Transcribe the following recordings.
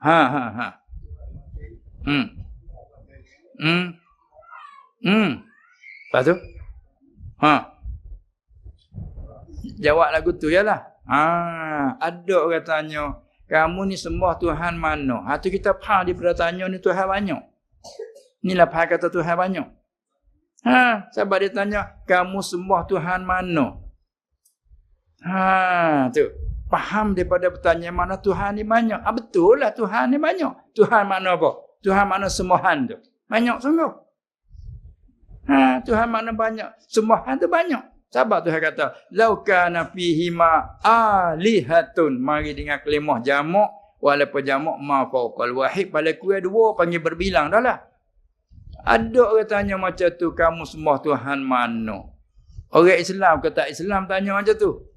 Ha ha ha. Hmm. Hmm. Hmm. Lepas tu? Ha. Jawab lagu tu yalah. Ha, ada orang tanya, kamu ni sembah Tuhan mana? Ha tu kita faham dia pada tanya ni Tuhan banyak. Inilah faham kata Tuhan banyak. Ha, sebab dia tanya, kamu sembah Tuhan mana? Ha, tu. Faham daripada pertanyaan mana Tuhan ni banyak. Ah betul lah Tuhan ni banyak. Tuhan mana apa? Tuhan mana sembahan tu? Banyak sungguh. Ha, Tuhan mana banyak? Sembahan tu banyak. Sebab Tuhan kata, "Lau kana fihi ma alihatun." Mari dengan kelimah jamak walaupun jamak ma fauqal wahid pada kuih dua panggil berbilang dah lah. Ada orang tanya macam tu, kamu sembah Tuhan mana? Orang Islam ke tak Islam tanya macam tu.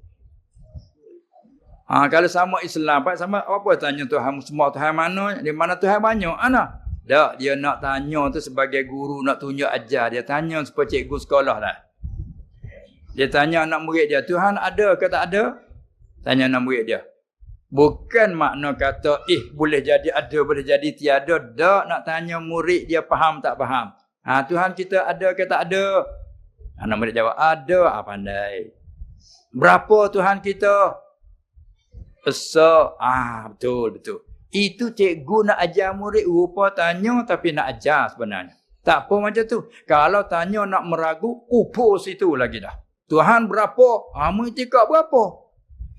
Ha, kalau sama Islam, Pak sama apa tanya Tuhan semua Tuhan mana? Di mana Tuhan banyak? Ana. Tak, dia nak tanya tu sebagai guru nak tunjuk ajar. Dia tanya seperti cikgu sekolah lah. Dia tanya anak murid dia, Tuhan ada ke tak ada? Tanya anak murid dia. Bukan makna kata, eh boleh jadi ada, boleh jadi tiada. Tak nak tanya murid dia faham tak faham. Ha, Tuhan kita ada ke tak ada? Anak murid jawab, ada. Ah, pandai. Berapa Tuhan kita? Besar. Ah, betul, betul. Itu cikgu nak ajar murid rupa tanya tapi nak ajar sebenarnya. Tak apa macam tu. Kalau tanya nak meragu, upo situ lagi dah. Tuhan berapa? Ah, mengitikak berapa?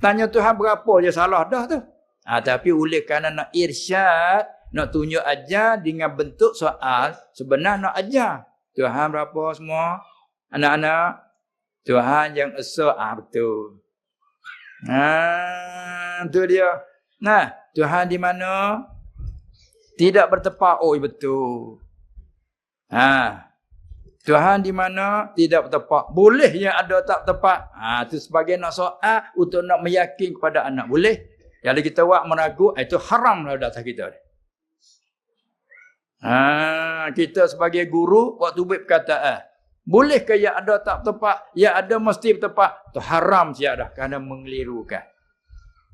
Tanya Tuhan berapa, dia salah dah tu. Ah, tapi oleh kerana nak irsyad, nak tunjuk ajar dengan bentuk soal, sebenarnya nak ajar. Tuhan berapa semua? Anak-anak? Tuhan yang esa, ah betul. Ha, tu dia. Nah, Tuhan di mana? Tidak bertepat. Oh, betul. Ha. Tuhan di mana? Tidak bertepat. Boleh yang ada tak tepat. Ha, itu sebagai nak soal untuk nak meyakin kepada anak. Boleh. Kalau kita buat meragu, itu haram lah atas kita. Ha, kita sebagai guru, waktu buat perkataan. Boleh ke ada tak tepat? Yang ada mesti tepat. Itu haram siap dah. Kerana mengelirukan.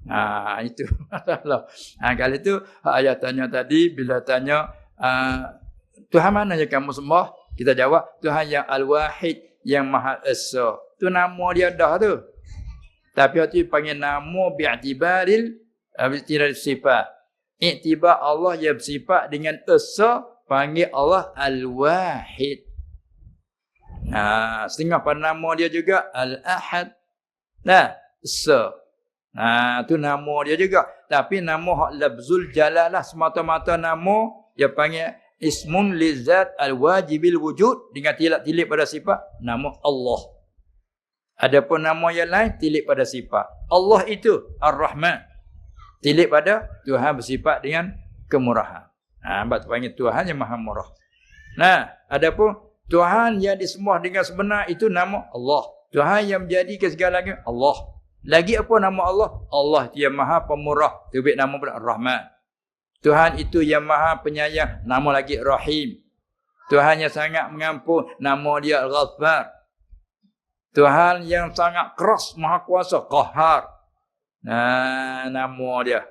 Ha, itu masalah. Ha, kalau itu, ayah tanya tadi, bila tanya, uh, Tuhan mana yang kamu sembah? Kita jawab, Tuhan yang Al-Wahid, yang Maha Esa. Itu nama dia dah tu. Tapi waktu panggil nama bi'atibaril, tidak sifat. Iktibar Allah yang bersifat dengan Esa, panggil Allah Al-Wahid. Ha, setengah pada nama dia juga Al-Ahad. Nah, so. Ha, tu nama dia juga. Tapi nama hak labzul jalalah semata-mata nama dia panggil ismun lizat al-wajibil wujud dengan tilap-tilip pada sifat nama Allah. Adapun nama yang lain tilip pada sifat. Allah itu Ar-Rahman. Tilip pada Tuhan bersifat dengan kemurahan. Ha, sebab panggil Tuhan yang Maha Murah. Nah, adapun Tuhan yang disembah dengan sebenar itu nama Allah. Tuhan yang menjadi ke segala-galanya Allah. Lagi apa nama Allah? Allah yang maha pemurah. Tubik nama pula Rahman. Tuhan itu yang maha penyayang. Nama lagi Rahim. Tuhan yang sangat mengampun. Nama dia Al-Ghaffar. Tuhan yang sangat keras maha kuasa. Qahar. Nah, nama dia.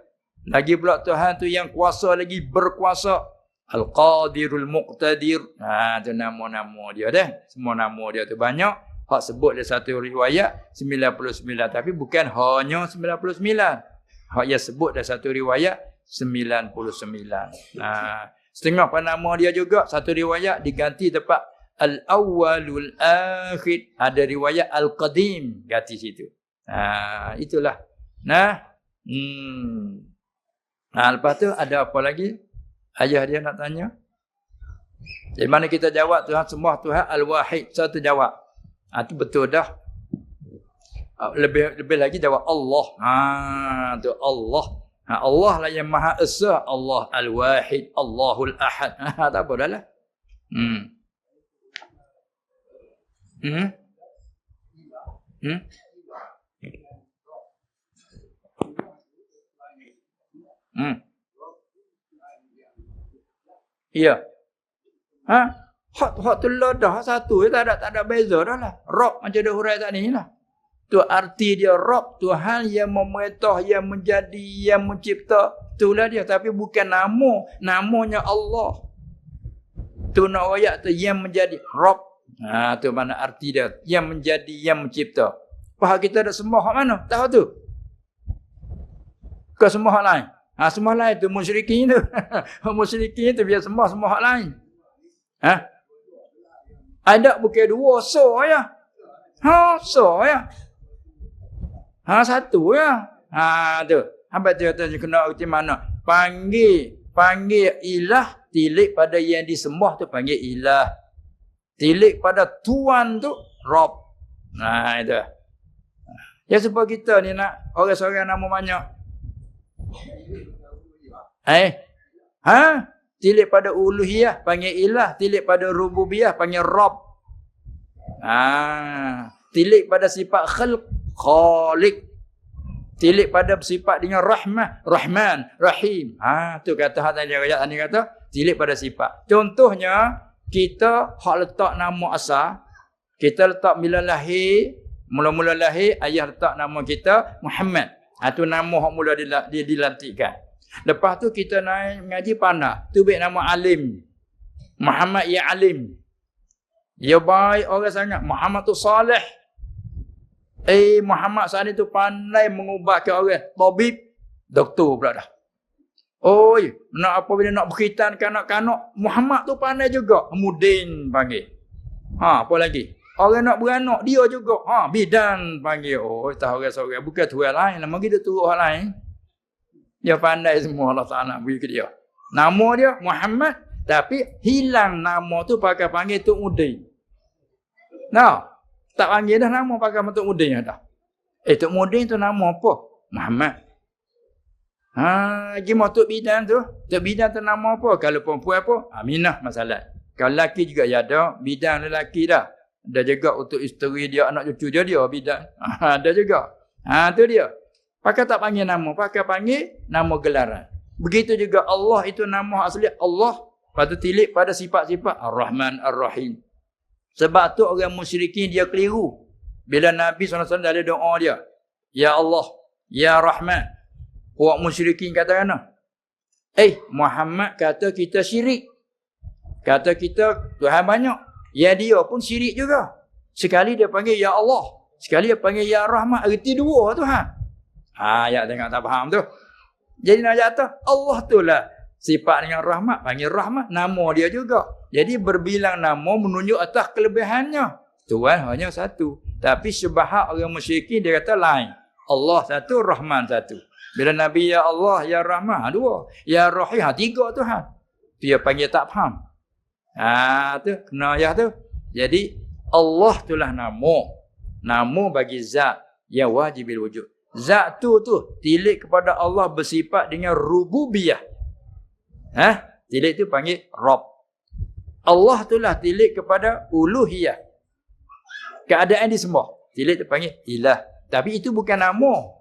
Lagi pula Tuhan tu yang kuasa lagi berkuasa. Al-Qadirul Muqtadir. Ha, tu nama-nama dia dah. Semua nama dia tu banyak. Hak sebut dia satu riwayat 99. Tapi bukan hanya 99. Hak yang sebut dia satu riwayat 99. Ha, setengah nama dia juga satu riwayat diganti tempat Al-Awwalul Akhir. Ada riwayat Al-Qadim. Ganti situ. Ha, itulah. Nah. Hmm. Nah, lepas tu ada apa lagi? Ayah dia nak tanya. Di mana kita jawab Tuhan semua Tuhan Al-Wahid. Satu jawab. Ha, itu betul dah. Ha, lebih lebih lagi jawab Allah. Ha, tu Allah. Ha, Allah lah yang Maha Esa. Allah Al-Wahid. Allahul Ahad. Ha, tak apa dah lah. Hmm. Hmm. Hmm. Hmm. Ya. Ha? Hak hak tu dah satu tak ada tak ada beza dah lah. Rob macam dah hurai tak ni lah. Tu arti dia Rob Tuhan yang memerintah, yang menjadi, yang mencipta. Itulah dia. Tapi bukan nama. Namanya Allah. Tu nak ayat tu yang menjadi Rob. Ha, tu mana arti dia. Yang menjadi, yang mencipta. Faham kita ada sembah mana? Tahu tu? Ke sembah lain? Ha, sembah lain tu musyrikin tu. musyrikin tu biar sembah sembah lain. Ha? Ada bukan dua, so ya. Ha, so ya. Ha, satu ya. Ha, tu. Apa tu kata kena uti mana? Panggil, panggil ilah, tilik pada yang disembah tu panggil ilah. Tilik pada tuan tu Rob. Nah itu. Ya sebab kita ni nak orang-orang nama banyak. Eh? Ha? Tilik pada uluhiyah panggil ilah, tilik pada rububiyah panggil Rob. Ah, tilik pada sifat khalq, khaliq. Tilik pada sifat dengan rahmah, rahman, rahim. Ha, tu kata hati dia ayat ni kata, tilik pada sifat. Contohnya, kita hak letak nama asal, kita letak bila lahir, mula-mula lahir, ayah letak nama kita Muhammad. Ha, tu nama hak mula dilantikkan. Lepas tu kita naik mengaji panah. Tu baik nama Alim. Muhammad ya Alim. Ya baik orang sangat. Muhammad tu salih. Eh Muhammad saat itu pandai mengubahkan orang. Tabib. Doktor pula dah. Oi, nak apa bila nak berkhitan kanak-kanak. Muhammad tu pandai juga. Mudin panggil. Ha, apa lagi? Orang nak beranak dia juga. Ha, bidan panggil. Oh, tahu orang seorang. Bukan tuan lain. Lama kita tu orang lain. Dia pandai semua Allah Ta'ala beri ke dia. Nama dia Muhammad. Tapi hilang nama tu pakai panggil Tuk Mudin. Nah, tak panggil dah nama pakai Tok Mudin dah. Eh, Tok Mudin tu nama apa? Muhammad. Ha, mau Tok Bidan tu. Tok Bidan tu nama apa? Kalau perempuan apa? Aminah masalah. Kalau lelaki juga ya ada. Bidan lelaki dah. Ada juga untuk isteri dia, anak cucu dia, dia bidan. Ha, ada juga. Ha, tu dia. Pakai tak panggil nama. Pakai panggil nama gelaran. Begitu juga Allah itu nama asli Allah. Pada tilik pada sifat-sifat Ar-Rahman Ar-Rahim. Sebab tu orang musyrikin dia keliru. Bila Nabi SAW ada doa dia. Ya Allah. Ya Rahman. Puak musyrikin kata kena. Eh Muhammad kata kita syirik. Kata kita Tuhan banyak. Ya dia pun syirik juga. Sekali dia panggil Ya Allah. Sekali dia panggil Ya Rahman. Erti dua Tuhan. Ha, ya tengok tak faham tu. Jadi nak jatuh. Allah tu lah. Sifat dengan rahmat. Panggil rahmat. Nama dia juga. Jadi berbilang nama menunjuk atas kelebihannya. Tuhan hanya satu. Tapi syubhat orang musyrikin dia kata lain. Allah satu, Rahman satu. Bila Nabi ya Allah, ya Rahman, ha, dua. Ya Rahim, ha, tiga Tuhan. Dia panggil tak faham. Ha, tu, kena ayah tu. Jadi, Allah itulah nama. Nama bagi zat yang wajibil wujud. Zat tu tu, tilik kepada Allah bersifat dengan rububiyah. Ha? Tilik tu panggil Rob. Allah tu lah tilik kepada uluhiyah. Keadaan disembah. Tilik tu panggil ilah. Tapi itu bukan nama.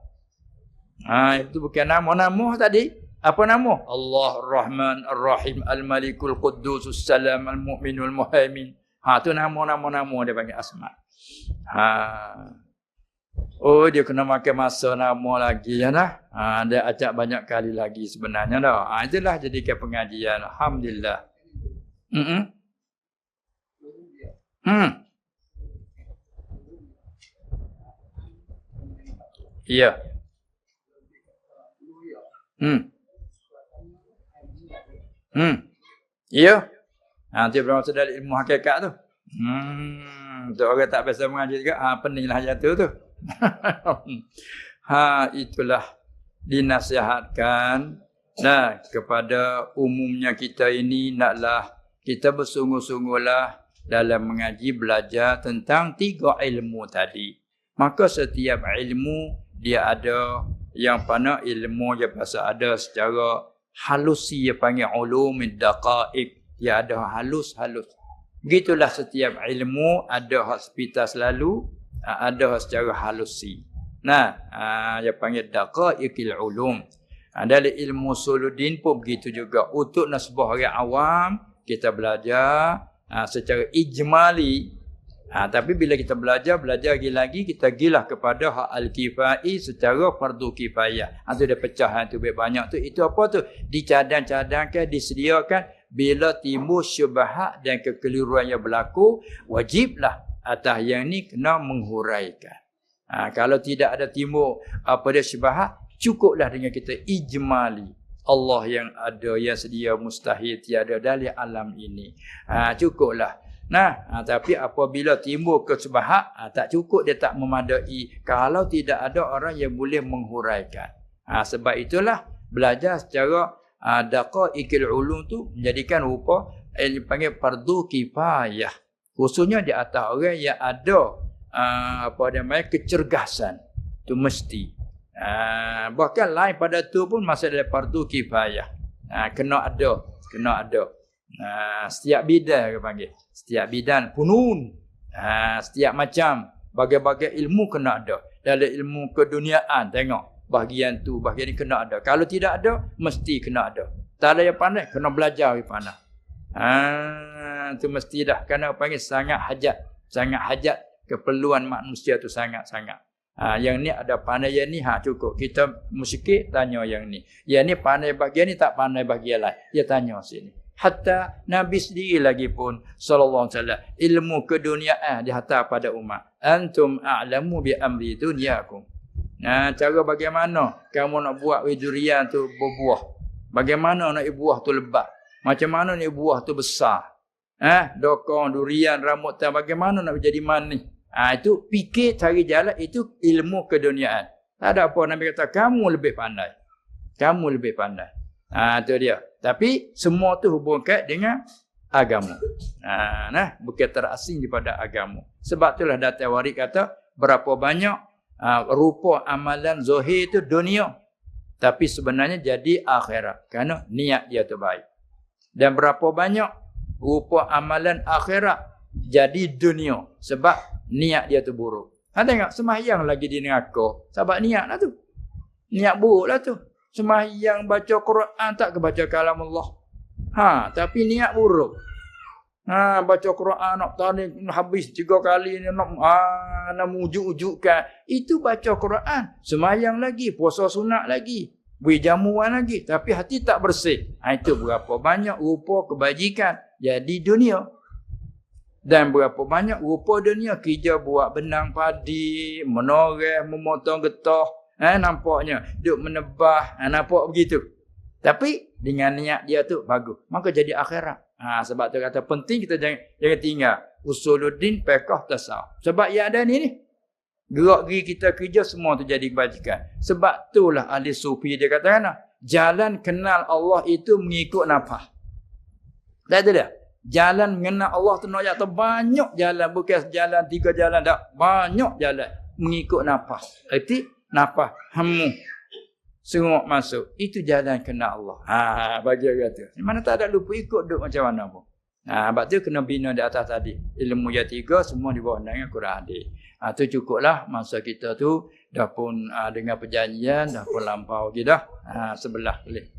Ha, itu bukan nama. Nama tadi, apa nama? Allah Rahman Ar-Rahim Al-Malikul Quddus Salam Al-Mu'minul Muhaimin. Ha, tu nama-nama-nama dia panggil asma. Ha. Oh dia kena makan masa nama lagi ya dah. Ha, dia acak banyak kali lagi sebenarnya dah. Ha, itulah jadikan pengajian. Alhamdulillah. Hmm. -mm. Hmm. Ya. Hmm. Hmm. Ya. Nanti berapa sudah ilmu hakikat tu. Hmm. Tu orang tak biasa mengaji juga. Ha, peninglah jatuh tu. ha itulah dinasihatkan. Nah kepada umumnya kita ini naklah kita bersungguh-sungguhlah dalam mengaji belajar tentang tiga ilmu tadi. Maka setiap ilmu dia ada yang mana ilmu dia pasal ada secara halusi dia panggil ulumid daqaiq dia ada halus-halus. Begitulah setiap ilmu ada hospital selalu Ha, ada secara halusi. Nah, ha, dia panggil daqaiqil ulum. Ha, dalam ilmu suludin pun begitu juga. Untuk nasbah orang awam, kita belajar ha, secara ijmali Ha, tapi bila kita belajar, belajar lagi-lagi, kita gilah kepada hak al-kifai secara fardu kifayah. Ha, tu dia pecah ha, tu banyak tu. Itu apa tu? Dicadang-cadangkan, disediakan. Bila timbul syubahat dan kekeliruan yang berlaku, wajiblah atas yang ni kena menghuraikan. Ha, kalau tidak ada timbul apa dia syubahat, cukuplah dengan kita ijmali. Allah yang ada, yang sedia mustahil tiada dari alam ini. Ha, cukuplah. Nah, ha, tapi apabila timbul kesubahat, ha, tak cukup dia tak memadai kalau tidak ada orang yang boleh menghuraikan. Ha, sebab itulah belajar secara ha, daqaiqil ulum tu menjadikan rupa yang dipanggil fardu kifayah. Khususnya di atas orang yang ada ha, apa namanya kecergasan. Tu mesti. Ha, bahkan lain pada tu pun masih ada fardu kifayah. Ha, kena ada, kena ada. Ha, setiap bidang kita panggil. Setiap bidang punun. Ha, setiap macam bagai-bagai ilmu kena ada. Dalam ilmu keduniaan tengok bahagian tu, bahagian ni kena ada. Kalau tidak ada, mesti kena ada. Tak ada yang pandai, kena belajar yang pandai. Ha, tu mesti dah. Kerana panggil sangat hajat. Sangat hajat keperluan manusia tu sangat-sangat. Ha, yang ni ada pandai yang ni, ha, cukup. Kita musyrik tanya yang ni. Yang ni pandai bahagian ni, tak pandai bahagian lain. Dia tanya sini hatta nabi sendiri lagi pun sallallahu alaihi wasallam ilmu keduniaan dihantar pada umat antum a'lamu bi amri dunyakum nah cara bagaimana kamu nak buat durian tu berbuah bagaimana nak buah tu lebat macam mana ni buah tu besar eh dokong durian rambut tan bagaimana nak jadi manis ha, itu fikir cari jalan itu ilmu keduniaan tak ada apa nabi kata kamu lebih pandai kamu lebih pandai ha, tu dia tapi semua tu hubungkan dengan agama. Ha, nah, bukan terasing daripada agama. Sebab itulah datang warid kata berapa banyak uh, rupa amalan zahir itu dunia. Tapi sebenarnya jadi akhirat. Kerana niat dia tu baik. Dan berapa banyak rupa amalan akhirat jadi dunia. Sebab niat dia tu buruk. Ha, tengok semahyang lagi di neraka. Sebab niat lah tu. Niat buruk lah tu. Semahyang baca Quran tak ke baca kalam Allah. Ha, tapi niat buruk. Ha, baca Quran nak tadi habis tiga kali ni nak ha, nak mujuk-ujukkan. Itu baca Quran. Semahyang lagi, puasa sunat lagi. Beri jamuan lagi. Tapi hati tak bersih. Ha, itu berapa banyak rupa kebajikan jadi dunia. Dan berapa banyak rupa dunia kerja buat benang padi, menoreh, memotong getah, Ha, nampaknya duk menebah, ha, nampak begitu. Tapi dengan niat dia tu bagus. Maka jadi akhirat. Ha, sebab tu kata penting kita jangan jangan tinggal usuluddin fiqh tasawuf. Sebab yang ada ni ni gerak gigi kita kerja semua tu jadi kebajikan. Sebab itulah ahli sufi dia kata kan, jalan kenal Allah itu mengikut nafas. Tak ada dah. Jalan mengenal Allah tu nak tu banyak jalan. Bukan jalan tiga jalan tak banyak jalan mengikut nafas. Erti nafas hemu sengok masuk. Itu jalan kena Allah. Ha bagi orang tu mana tak ada lupa ikut duk macam mana pun. Ha sebab tu kena bina di atas tadi. Ilmu yang tiga semua di bawah dengan Quran. hadis ha tu cukuplah masa kita tu. Dah pun ha, dengan perjanjian dah pun lampau kita ha sebelah boleh